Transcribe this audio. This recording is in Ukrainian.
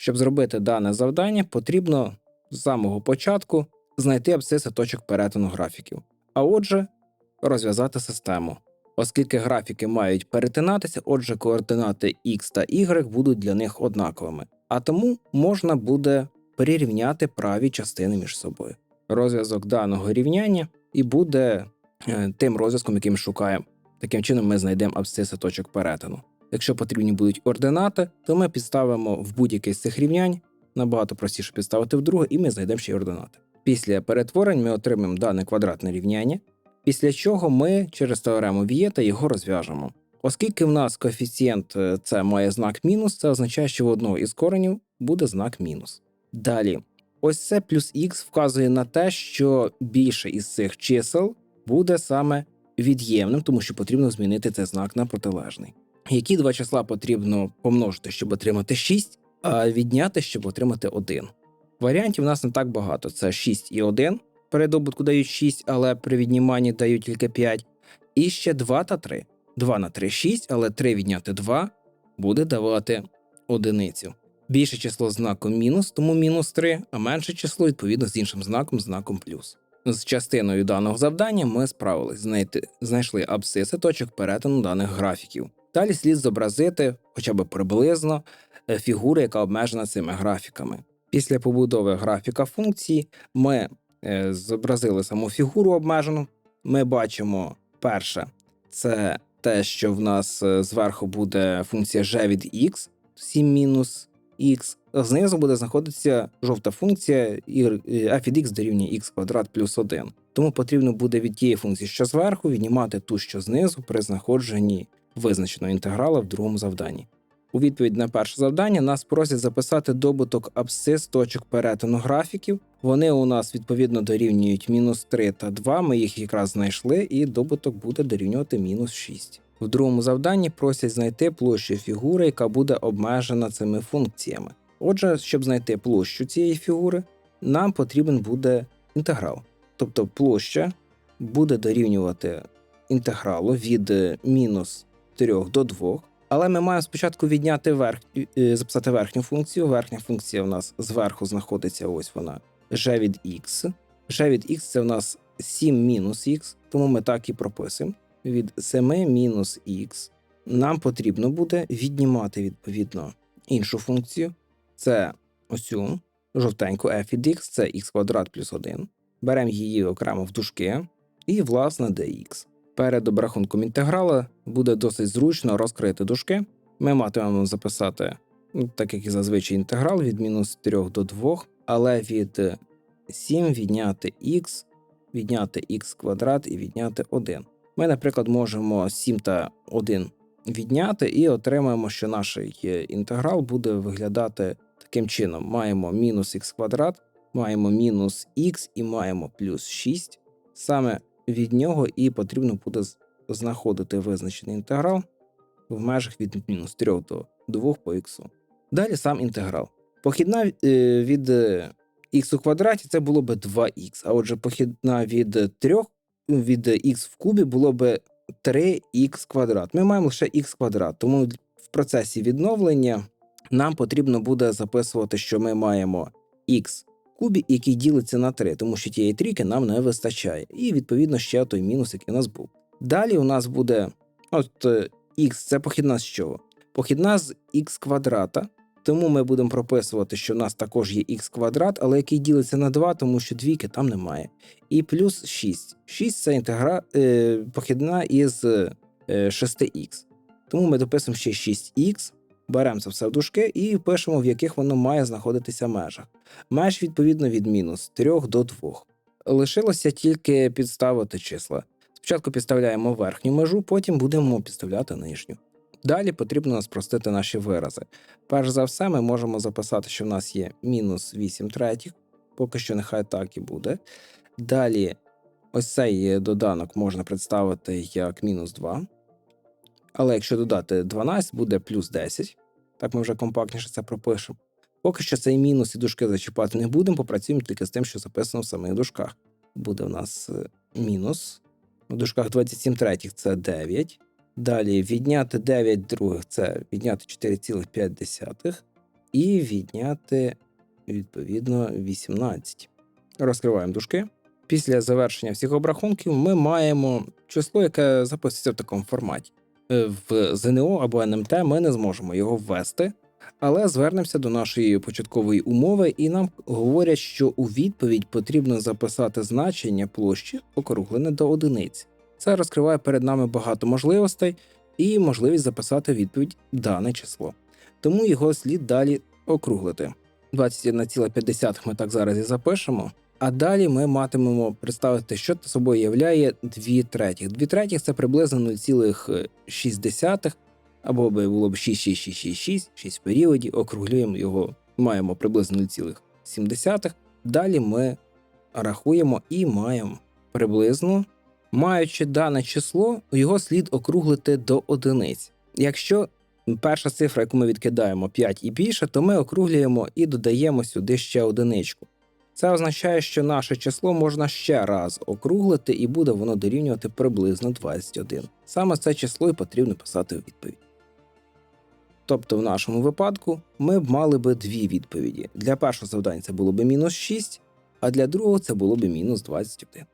Щоб зробити дане завдання, потрібно з самого початку знайти абсциси точок перетину графіків, а отже, розв'язати систему. Оскільки графіки мають перетинатися, отже, координати x та y будуть для них однаковими, а тому можна буде прирівняти праві частини між собою. Розв'язок даного рівняння і буде е, тим розв'язком, яким шукаємо. Таким чином, ми знайдемо абсциси точок перетину. Якщо потрібні будуть ординати, то ми підставимо в будь-яке з цих рівнянь, набагато простіше підставити в друге, і ми знайдемо ще й ординати. Після перетворень ми отримаємо дане квадратне рівняння, після чого ми через теорему Вієта його розв'яжемо. Оскільки в нас коефіцієнт е, це має знак мінус, це означає, що в одного із коренів буде знак мінус. Далі, ось це плюс х вказує на те, що більше із цих чисел буде саме від'ємним, тому що потрібно змінити цей знак на протилежний. Які два числа потрібно помножити, щоб отримати 6, а відняти, щоб отримати 1. Варіантів у нас не так багато: це 6 і 1. При добутку дають 6, але при відніманні дають тільки 5. І ще 2 та 3. 2 на 3 6, але 3 відняти 2 буде давати одиницю. Більше число з знаком мінус, тому мінус 3, а менше число відповідно з іншим знаком, знаком плюс. З частиною даного завдання ми справились знайти, знайшли абсциси точок перетину даних графіків. Далі слід зобразити хоча б приблизно е, фігуру, яка обмежена цими графіками. Після побудови графіка функції ми е, зобразили саму фігуру обмежену. Ми бачимо перше, це те, що в нас е, зверху буде функція g від x, 7 мінус x, знизу буде знаходитися жовта функція f від x дорівнює x квадрат плюс 1. Тому потрібно буде від тієї функції, що зверху, віднімати ту, що знизу, при знаходженні визначеного інтеграла в другому завданні. У відповідь на перше завдання нас просять записати добуток абсцис точок перетину графіків. Вони у нас відповідно дорівнюють мінус 3 та 2. Ми їх якраз знайшли, і добуток буде дорівнювати мінус 6. В другому завданні просять знайти площу фігури, яка буде обмежена цими функціями. Отже, щоб знайти площу цієї фігури, нам потрібен буде інтеграл. Тобто площа буде дорівнювати інтегралу від е, мінус 3 до 2. Але ми маємо спочатку відняти верх, е, записати верхню функцію. Верхня функція у нас зверху знаходиться ось вона g від x. g від x це у нас 7 мінус x, тому ми так і прописуємо. Від 7 мінус x нам потрібно буде віднімати відповідно іншу функцію. Це ось жовтеньку f від x, це x квадрат плюс 1. Беремо її окремо в дужки і, власне, dx. Перед обрахунком інтеграла буде досить зручно розкрити дужки. Ми матимемо записати, ну, так як і зазвичай, інтеграл від мінус 3 до 2, але від 7 відняти х, відняти х квадрат і відняти 1. Ми, наприклад, можемо 7 та 1 відняти і отримаємо, що наш е, інтеграл буде виглядати таким чином: маємо мінус х квадрат, маємо мінус х і маємо плюс 6. Саме від нього і потрібно буде знаходити визначений інтеграл в межах від мінус 3 до 2 по х. Далі сам інтеграл. Похідна е, від х у квадраті це було б 2х, а отже, похідна від 3 від х в кубі було б 3х квадрат. Ми маємо лише х квадрат, тому в процесі відновлення нам потрібно буде записувати, що ми маємо х кубі, який ділиться на 3, тому що тієї трійки нам не вистачає. І відповідно ще той мінус, який у нас був. Далі у нас буде от х, це похідна з чого? Похідна з х квадрата. Тому ми будемо прописувати, що в нас також є х квадрат, але який ділиться на 2, тому що двійки там немає. І плюс 6. 6 це інтегра... е, похідна із е, 6х. Тому ми дописуємо ще 6х, беремо це все в дужки і пишемо, в яких воно має знаходитися межах. Меж відповідно від мінус 3 до 2. Лишилося тільки підставити числа. Спочатку підставляємо верхню межу, потім будемо підставляти нижню. Далі потрібно спростити наші вирази. Перш за все, ми можемо записати, що в нас є мінус 8 третіх, поки що нехай так і буде. Далі, ось цей доданок можна представити як мінус 2. Але якщо додати 12, буде плюс 10. Так ми вже компактніше це пропишемо. Поки що цей мінус і дужки зачіпати не будемо, попрацюємо тільки з тим, що записано в самих дужках. Буде у нас е, мінус. У дужках 27 третіх це 9. Далі відняти 9 других це відняти 4,5. і відняти відповідно 18. Розкриваємо дужки. Після завершення всіх обрахунків ми маємо число, яке записується в такому форматі. Е, В ЗНО або НМТ ми не зможемо його ввести, але звернемося до нашої початкової умови, і нам говорять, що у відповідь потрібно записати значення площі округлене до одиниць. Це розкриває перед нами багато можливостей і можливість записати відповідь дане число. Тому його слід далі округлити. 21,5 ми так зараз і запишемо. А далі ми матимемо представити, що собою являє 2 третіх. 2 третіх це приблизно 0,6, або було б 6,6666, 6 в періоді, округлюємо його, маємо приблизно 0,7. Далі ми рахуємо і маємо приблизно, маючи дане число, його слід округлити до одиниць. Якщо перша цифра, яку ми відкидаємо 5 і більше, то ми округлюємо і додаємо сюди ще одиничку. Це означає, що наше число можна ще раз округлити, і буде воно дорівнювати приблизно 21. Саме це число і потрібно писати у відповідь. Тобто, в нашому випадку ми б мали би дві відповіді. Для першого завдання це було б мінус 6, а для другого це було б мінус 21.